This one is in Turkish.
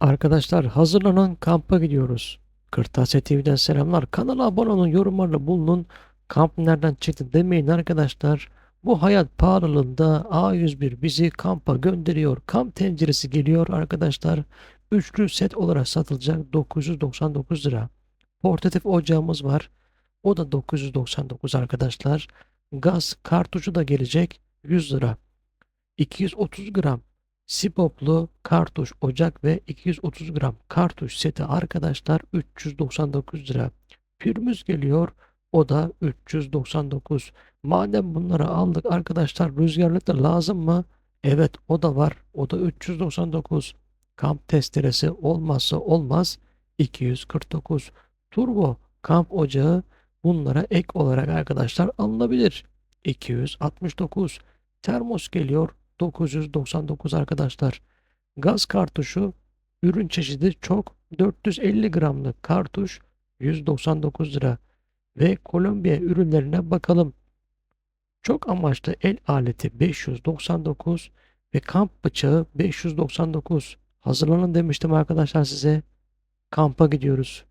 Arkadaşlar hazırlanın kampa gidiyoruz. Kırtasiye TV'den selamlar. Kanala abone olun, yorumlarla bulunun. Kamp nereden çıktı demeyin arkadaşlar. Bu hayat pahalılığında A101 bizi kampa gönderiyor. Kamp tenceresi geliyor arkadaşlar. Üçlü set olarak satılacak 999 lira. Portatif ocağımız var. O da 999 arkadaşlar. Gaz kartuşu da gelecek 100 lira. 230 gram Sipoplu kartuş ocak ve 230 gram kartuş seti arkadaşlar 399 lira. Pürmüz geliyor o da 399. Madem bunları aldık arkadaşlar rüzgarlık da lazım mı? Evet o da var. O da 399. Kamp testeresi olmazsa olmaz 249. Turbo kamp ocağı bunlara ek olarak arkadaşlar alınabilir. 269. Termos geliyor 999 arkadaşlar. Gaz kartuşu ürün çeşidi çok 450 gramlık kartuş 199 lira ve Kolombiya ürünlerine bakalım. Çok amaçlı el aleti 599 ve kamp bıçağı 599. Hazırlanın demiştim arkadaşlar size. Kampa gidiyoruz.